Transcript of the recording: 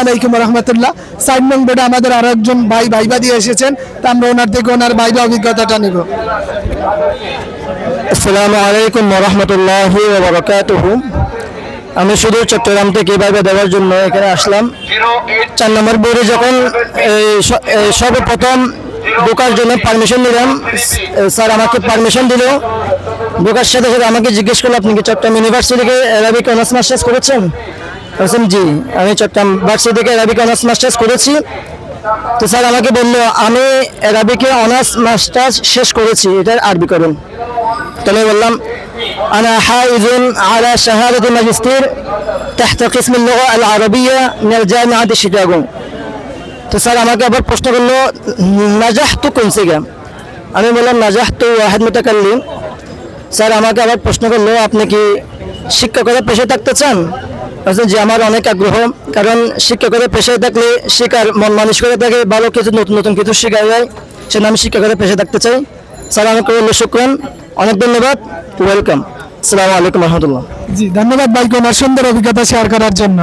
আলাইকুম রহমতুল্লাহ। সাইড নং বোর্ডে আমাদের আরও একজন ভাই ভাইবা দিয়ে এসেছেন। তা আমরা ওনার থেকে ওনার ভাইবা অভিজ্ঞতাটা নেব। আসসালামু আলাইকুম রহমতুল্লাহি ওবরাকাতুহু আমি শুধু চট্টগ্রাম থেকে এভাবে দেওয়ার জন্য এখানে আসলাম। চার নম্বর বোর্ডে যখন সর্বপ্রথম ঢোকার জন্য পারমিশন নিলাম, স্যার আমাকে পারমিশন দিল। ঢোকার সাথে সাথে আমাকে জিজ্ঞেস করল, আপনি কি চট্টগ্রাম ইউনিভার্সিটি থেকে অ্যারাবিক অনার্স মাস্টার্স করেছেন? বলছেন জি আমি চট্টগ্রাম ভার্সিটি থেকে অ্যারাবিক অনার্স মাস্টার্স করেছি তো স্যার আমাকে বললো আমি অ্যারাবিকে অনার্স মাস্টার্স শেষ করেছি এটার আরবি করুন তাহলে বললাম أنا حائز على شهادة ماجستير تحت قسم اللغة العربية من الجامعة شيكاغو তো স্যার আমাকে আবার প্রশ্ন করলো নাজাহ তো কোন সেগা আমি বললাম নাজাহ তো ওয়াহেদ মুতাকাল্লিম স্যার আমাকে আবার প্রশ্ন করলো আপনি কি শিক্ষকতার পেশায় থাকতে চান বলছেন যে আমার অনেক আগ্রহ, কারণ শিক্ষকতা পেশায় থাকলে শিকার মন মানুষ করে থাকে, ভালো কিছু, নতুন নতুন কিছু শেখা যায় সেজন্য আমি শিক্ষকতা পেশায় থাকতে চাই। স্যার আমাকে শুক্রান অনেক ধন্যবাদ ওয়েলকাম আসসালামু আলাইকুম, রহমতুল্লাহ। জি, ধন্যবাদ ভাইকে আমার সুন্দর অভিজ্ঞতা শেয়ার করার জন্য।